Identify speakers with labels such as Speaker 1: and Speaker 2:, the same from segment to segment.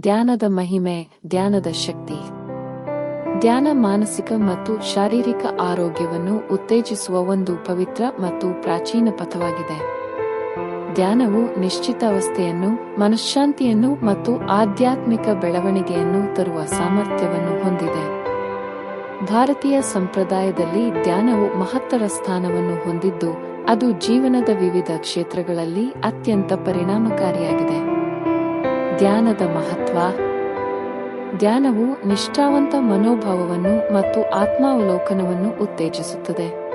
Speaker 1: ಧ್ಯಾನದ ಮಹಿಮೆ, ಧ್ಯಾನದ ಶಕ್ತಿ. ಧ್ಯಾನ ಮಾನಸಿಕ ಮತ್ತು ಶಾರೀರಿಕ ಆರೋಗ್ಯವನ್ನು ಉತ್ತೇಜಿಸುವ ಒಂದು ಪವಿತ್ರ ಮತ್ತು ಪ್ರಾಚೀನ ಪಥವಾಗಿದೆ. ಧ್ಯಾನವು ನಿಶ್ಚಿತ ಅವಸ್ಥೆಯನ್ನು, ಮನಃಶಾಂತಿಯನ್ನು ಮತ್ತು ಆಧ್ಯಾತ್ಮಿಕ ಬೆಳವಣಿಗೆಯನ್ನು ತರುವ ಸಾಮರ್ಥ್ಯವನ್ನು ಹೊಂದಿದೆ. ಭಾರತೀಯ ಸಂಪ್ರದಾಯದಲ್ಲಿ ಧ್ಯಾನವು ಮಹತ್ತರ ಸ್ಥಾನವನ್ನು ಹೊಂದಿದ್ದು, ಅದು ಜೀವನದ ವಿವಿಧ ಕ್ಷೇತ್ರಗಳಲ್ಲಿ ಅತ್ಯಂತ ಪರಿಣಾಮಕಾರಿಯಾಗಿದೆ. ಧ್ಯಾನದ ಮಹತ್ವ. ಧ್ಯಾನವು ನಿಷ್ಠಾವಂತ ಮನೋಭಾವವನ್ನು ಮತ್ತು ಆತ್ಮಾವಲೋಕನವನ್ನು ಉತ್ತೇಜಿಸುತ್ತದೆ.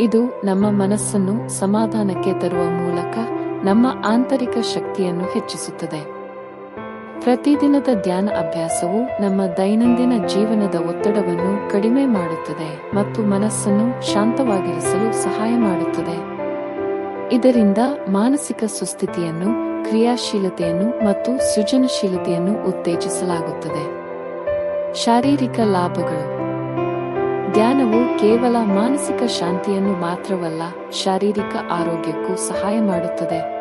Speaker 1: ಇದು ನಮ್ಮ ಮನಸ್ಸನ್ನು ಸಮಾಧಾನಕ್ಕೆ ತರುವ ಮೂಲಕ ನಮ್ಮ ಆಂತರಿಕ ಶಕ್ತಿಯನ್ನು ಹೆಚ್ಚಿಸುತ್ತದೆ. ಪ್ರತಿದಿನದ ಧ್ಯಾನ ಅಭ್ಯಾಸವು ನಮ್ಮ ದೈನಂದಿನ ಜೀವನದ ಒತ್ತಡವನ್ನು ಕಡಿಮೆ ಮಾಡುತ್ತದೆ ಮತ್ತು ಮನಸ್ಸನ್ನು ಶಾಂತವಾಗಿರಿಸಲು ಸಹಾಯ ಮಾಡುತ್ತದೆ. ಇದರಿಂದ ಮಾನಸಿಕ ಸುಸ್ಥಿತಿಯನ್ನು ಕ್ರಿಯಾಶೀಲತೆಯನ್ನು ಮತ್ತು ಸೃಜನಶೀಲತೆಯನ್ನು ಉತ್ತೇಜಿಸಲಾಗುತ್ತದೆ. ಶಾರೀರಿಕ ಲಾಭಗಳು. ಧ್ಯಾನವು ಕೇವಲ ಮಾನಸಿಕ ಶಾಂತಿಯನ್ನು ಮಾತ್ರವಲ್ಲ, ಶಾರೀರಿಕ ಆರೋಗ್ಯಕ್ಕೂ ಸಹಾಯ ಮಾಡುತ್ತದೆ.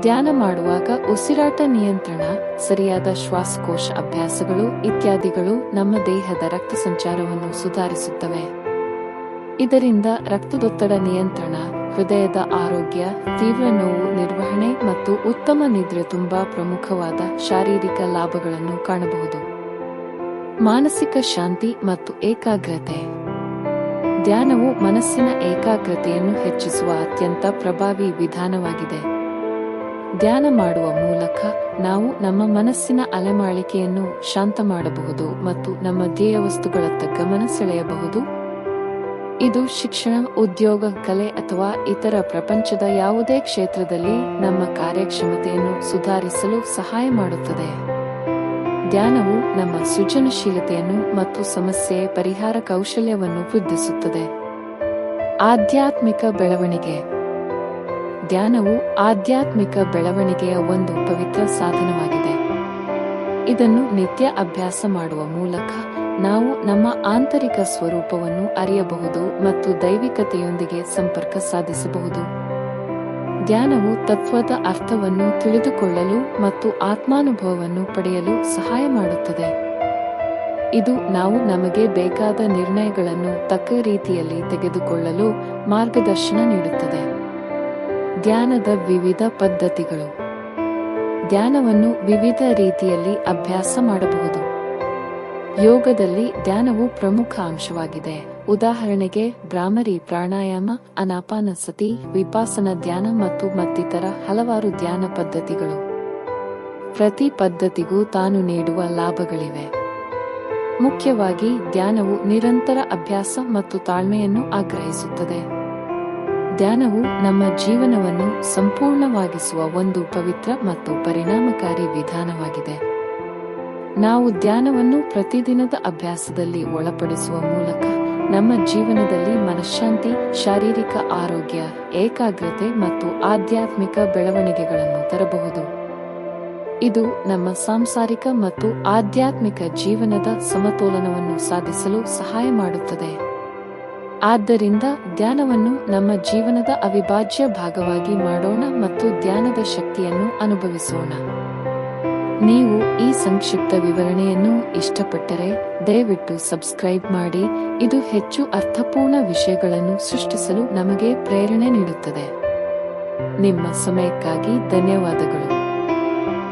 Speaker 1: ಧ್ಯಾನ ಮಾಡುವಾಗ ಉಸಿರಾಟ ನಿಯಂತ್ರಣ, ಸರಿಯಾದ ಶ್ವಾಸಕೋಶ ಅಭ್ಯಾಸಗಳು ಇತ್ಯಾದಿಗಳು ನಮ್ಮ ದೇಹದ ರಕ್ತ ಸಂಚಾರವನ್ನು ಸುಧಾರಿಸುತ್ತವೆ. ಇದರಿಂದ ರಕ್ತದೊತ್ತಡ ನಿಯಂತ್ರಣ ಹೃದಯದ ಆರೋಗ್ಯ, ತೀವ್ರ ನೋವು, ನಿರ್ವಹಣೆ ಮತ್ತು ಉತ್ತಮ ನಿದ್ರೆ ತುಂಬಾ ಪ್ರಮುಖವಾದ ಶಾರೀರಿಕ ಲಾಭಗಳನ್ನು ಕಾಣಬಹುದು. ಮಾನಸಿಕ ಶಾಂತಿ ಮತ್ತು ಏಕಾಗ್ರತೆ. ಧ್ಯಾನವು ಮನಸ್ಸಿನ ಏಕಾಗ್ರತೆಯನ್ನು ಹೆಚ್ಚಿಸುವ ಅತ್ಯಂತ ಪ್ರಭಾವಿ ವಿಧಾನವಾಗಿದೆ. ಧ್ಯಾನ ಮಾಡುವ ಮೂಲಕ ನಾವು ನಮ್ಮ ಮನಸ್ಸಿನ ಅಲೆಮಾಳಿಕೆಯನ್ನು ಶಾಂತ ಮಾಡಬಹುದು ಮತ್ತು ನಮ್ಮ ಧ್ಯೇಯ ವಸ್ತುಗಳತ್ತ ಗಮನ ಸೆಳೆಯಬಹುದು. ಇದು ಶಿಕ್ಷಣ, ಉದ್ಯೋಗ, ಕಲೆ ಅಥವಾ ಇತರ ಪ್ರಪಂಚದ ಯಾವುದೇ ಕ್ಷೇತ್ರದಲ್ಲಿ ನಮ್ಮ ಕಾರ್ಯಕ್ಷಮತೆಯನ್ನು ಸುಧಾರಿಸಲು ಸಹಾಯ ಮಾಡುತ್ತದೆ. ಧ್ಯಾನವು ನಮ್ಮ ಸೃಜನಶೀಲತೆಯನ್ನು ಮತ್ತು ಸಮಸ್ಯೆ ಪರಿಹಾರ ಕೌಶಲ್ಯವನ್ನು ವೃದ್ಧಿಸುತ್ತದೆ. ಆಧ್ಯಾತ್ಮಿಕ ಬೆಳವಣಿಗೆ. ಧ್ಯಾನವು ಆಧ್ಯಾತ್ಮಿಕ ಬೆಳವಣಿಗೆಯ ಒಂದು ಪವಿತ್ರ ಸಾಧನವಾಗಿದೆ. ಇದನ್ನು ನಿತ್ಯ ಅಭ್ಯಾಸ ಮಾಡುವ ಮೂಲಕ ನಾವು ನಮ್ಮ ಆಂತರಿಕ ಸ್ವರೂಪವನ್ನು ಅರಿಯಬಹುದು ಮತ್ತು ದೈವಿಕತೆಯೊಂದಿಗೆ ಸಂಪರ್ಕ ಸಾಧಿಸಬಹುದು. ಧ್ಯಾನವು ತತ್ವದ ಅರ್ಥವನ್ನು ತಿಳಿದುಕೊಳ್ಳಲು ಮತ್ತು ಆತ್ಮಾನುಭವವನ್ನು ಪಡೆಯಲು ಸಹಾಯ ಮಾಡುತ್ತದೆ. ಇದು ನಾವು ನಮಗೆ ಬೇಕಾದ ನಿರ್ಣಯಗಳನ್ನು ತಕ್ಕ ರೀತಿಯಲ್ಲಿ ತೆಗೆದುಕೊಳ್ಳಲು ಮಾರ್ಗದರ್ಶನ ನೀಡುತ್ತದೆ. ಧ್ಯಾನದ ವಿವಿಧ ಪದ್ಧತಿಗಳು. ಧ್ಯಾನವನ್ನು ವಿವಿಧ ರೀತಿಯಲ್ಲಿ ಅಭ್ಯಾಸ ಮಾಡಬಹುದು. ಯೋಗದಲ್ಲಿ ಧ್ಯಾನವು ಪ್ರಮುಖ ಅಂಶವಾಗಿದೆ. ಉದಾಹರಣೆಗೆ ಭ್ರಾಮರಿ ಪ್ರಾಣಾಯಾಮ, ಅನಾಪಾನಸತಿ, ವಿಪಾಸನ ಧ್ಯಾನ ಮತ್ತು ಮತ್ತಿತರ ಹಲವಾರು ಧ್ಯಾನ ಪದ್ಧತಿಗಳು. ಪ್ರತಿ ಪದ್ಧತಿಗೂ ತಾನು ನೀಡುವ ಲಾಭಗಳಿವೆ. ಮುಖ್ಯವಾಗಿ, ಧ್ಯಾನವು ನಿರಂತರ ಅಭ್ಯಾಸ ಮತ್ತು ತಾಳ್ಮೆಯನ್ನು ಆಗ್ರಹಿಸುತ್ತದೆ. ಧ್ಯಾನವು ನಮ್ಮ ಜೀವನವನ್ನು ಸಂಪೂರ್ಣವಾಗಿಸುವ ಒಂದು ಪವಿತ್ರ ಮತ್ತು ಪರಿಣಾಮಕಾರಿ ವಿಧಾನವಾಗಿದೆ. ನಾವು ಧ್ಯಾನವನ್ನು ಪ್ರತಿದಿನದ ಅಭ್ಯಾಸದಲ್ಲಿ ಒಳಪಡಿಸುವ ಮೂಲಕ ನಮ್ಮ ಜೀವನದಲ್ಲಿ ಮನಃಶಾಂತಿ, ಶಾರೀರಿಕ ಆರೋಗ್ಯ, ಏಕಾಗ್ರತೆ ಮತ್ತು ಆಧ್ಯಾತ್ಮಿಕ ಬೆಳವಣಿಗೆಗಳನ್ನು ತರಬಹುದು. ಇದು ನಮ್ಮ ಸಾಂಸಾರಿಕ ಮತ್ತು ಆಧ್ಯಾತ್ಮಿಕ ಜೀವನದ ಸಮತೋಲನವನ್ನು ಸಾಧಿಸಲು ಸಹಾಯ ಮಾಡುತ್ತದೆ. ಆದ್ದರಿಂದ ಧ್ಯಾನವನ್ನು ನಮ್ಮ ಜೀವನದ ಅವಿಭಾಜ್ಯ ಭಾಗವಾಗಿ ಮಾಡೋಣ ಮತ್ತು ಧ್ಯಾನದ ಶಕ್ತಿಯನ್ನು ಅನುಭವಿಸೋಣ. ನೀವು ಈ ಸಂಕ್ಷಿಪ್ತ ವಿವರಣೆಯನ್ನು ಇಷ್ಟಪಟ್ಟರೆ ದಯವಿಟ್ಟು ಸಬ್ಸ್ಕ್ರೈಬ್ ಮಾಡಿ, ಇದು ಹೆಚ್ಚು ಅರ್ಥಪೂರ್ಣ ವಿಷಯಗಳನ್ನು ಸೃಷ್ಟಿಸಲು ನಮಗೆ ಪ್ರೇರಣೆ ನೀಡುತ್ತದೆ. ನಿಮ್ಮ ಸಮಯಕ್ಕಾಗಿ ಧನ್ಯವಾದಗಳು.